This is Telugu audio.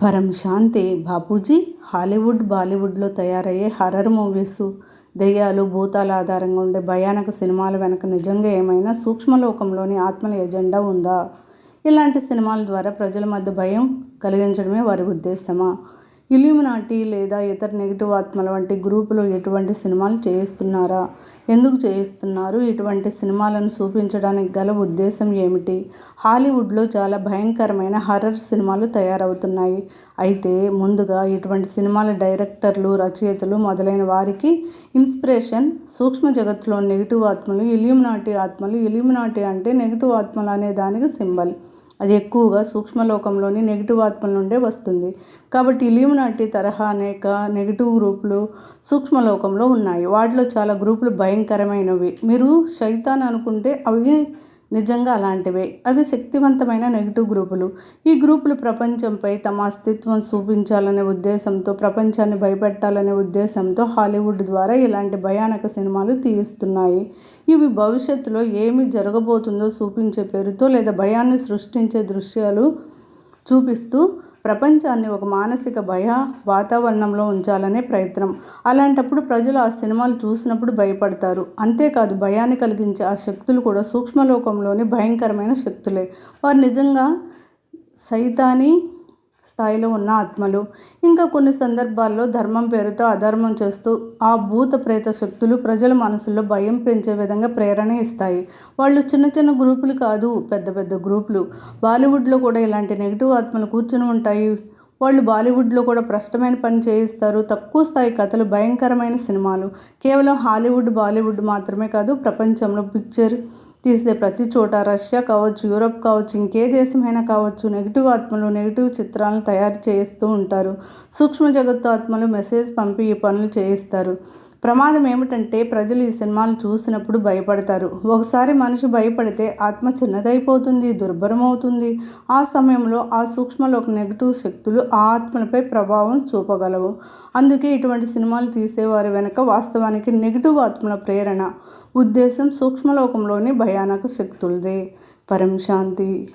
పరం శాంతి బాపూజీ హాలీవుడ్ బాలీవుడ్లో తయారయ్యే హర్రర్ మూవీస్ దెయ్యాలు భూతాల ఆధారంగా ఉండే భయానక సినిమాల వెనక నిజంగా ఏమైనా సూక్ష్మలోకంలోని ఆత్మల ఎజెండా ఉందా? ఇలాంటి సినిమాల ద్వారా ప్రజల మధ్య భయం కలిగించడమే వారి ఉద్దేశమా? ఇల్యూమినాటి లేదా ఇతర నెగిటివ్ ఆత్మల వంటి గ్రూపులు ఎటువంటి సినిమాలు చేయిస్తున్నారా? ఎందుకు చేయిస్తున్నారు? ఇటువంటి సినిమాలను చూపించడానికి గల ఉద్దేశం ఏమిటి? హాలీవుడ్లో చాలా భయంకరమైన హర్రర్ సినిమాలు తయారవుతున్నాయి. అయితే ముందుగా ఇటువంటి సినిమాల డైరెక్టర్లు రచయితలు మొదలైన వారికి ఇన్స్పిరేషన్ సూక్ష్మ జగత్తులో నెగిటివ్ ఆత్మలు ఇల్యూమినాటి ఆత్మలు ఇల్యూమినాటి అంటే నెగిటివ్ ఆత్మలు అనే దానికి సింబల్. అది ఎక్కువగా సూక్ష్మలోకంలోని నెగిటివ్ ఆత్మల నుండే వస్తుంది. కాబట్టి ఇల్యూమినాటి తరహా అనేక నెగిటివ్ గ్రూపులు సూక్ష్మలోకంలో ఉన్నాయి. వాటిలో చాలా గ్రూపులు భయంకరమైనవి. మీరు శైతాన్ అనుకుంటే అవి నిజంగా అలాంటివే. అవి శక్తివంతమైన నెగిటివ్ గ్రూపులు. ఈ గ్రూపులు ప్రపంచంపై తమ అస్తిత్వం చూపించాలనే ఉద్దేశంతో ప్రపంచాన్ని భయపెట్టాలనే ఉద్దేశంతో హాలీవుడ్ ద్వారా ఇలాంటి భయానక సినిమాలు తీయిస్తున్నాయి ఇవి భవిష్యత్తులో ఏమి జరగబోతుందో చూపించే పేరుతో లేదా భయాన్ని సృష్టించే దృశ్యాలు చూపిస్తూ ప్రపంచాన్ని ఒక మానసిక భయ వాతావరణంలో ఉంచాలనే ప్రయత్నం. అలాంటప్పుడు ప్రజలు ఆ సినిమాలు చూసినప్పుడు భయపడతారు. అంతేకాదు భయాన్ని కలిగించే ఆ శక్తులు కూడా సూక్ష్మలోకంలోని భయంకరమైన శక్తులే. వారు నిజంగా సైతాని స్థాయిలో ఉన్న ఆత్మలు. ఇంకా కొన్ని సందర్భాల్లో ధర్మం పేరుతో అధర్మం చేస్తూ ఆ భూత ప్రేత శక్తులు ప్రజల మనసుల్లో భయం పెంచే విధంగా ప్రేరణ ఇస్తాయి. వాళ్ళు చిన్న చిన్న గ్రూపులు కాదు పెద్ద పెద్ద గ్రూపులు. బాలీవుడ్లో కూడా ఇలాంటి నెగిటివ్ ఆత్మలు కూర్చుని ఉంటాయి. వాళ్ళు బాలీవుడ్లో కూడా ప్రష్టమైన పని చేయిస్తారు. తక్కువ స్థాయి కథలు భయంకరమైన సినిమాలు. కేవలం హాలీవుడ్ బాలీవుడ్ మాత్రమే కాదు ప్రపంచంలో పిక్చర్ తీసే ప్రతి చోట రష్యా కావచ్చు యూరప్ కావచ్చు ఇంకే దేశమైనా కావచ్చు నెగిటివ్ ఆత్మలు నెగిటివ్ చిత్రాలను తయారు చేయిస్తూ ఉంటారు. సూక్ష్మ జగత్తు ఆత్మలు మెసేజ్ పంపి ఈ పనులు చేయిస్తారు. ప్రమాదం ఏమిటంటే ప్రజలు ఈ సినిమాలు చూసినప్పుడు భయపడతారు. ఒకసారి మనిషి భయపడితే ఆత్మ చిన్నదైపోతుంది దుర్భరమవుతుంది. ఆ సమయంలో ఆ సూక్ష్మలో ఒక నెగిటివ్ శక్తులు ఆ ఆత్మలపై ప్రభావం చూపగలవు. అందుకే ఇటువంటి సినిమాలు తీసేవారి వెనుక వాస్తవానికి నెగిటివ్ ఆత్మల ప్రేరణ. ఉద్దేశం సూక్ష్మలోకంలోని భయానక శక్తులదే. పరం శాంతి.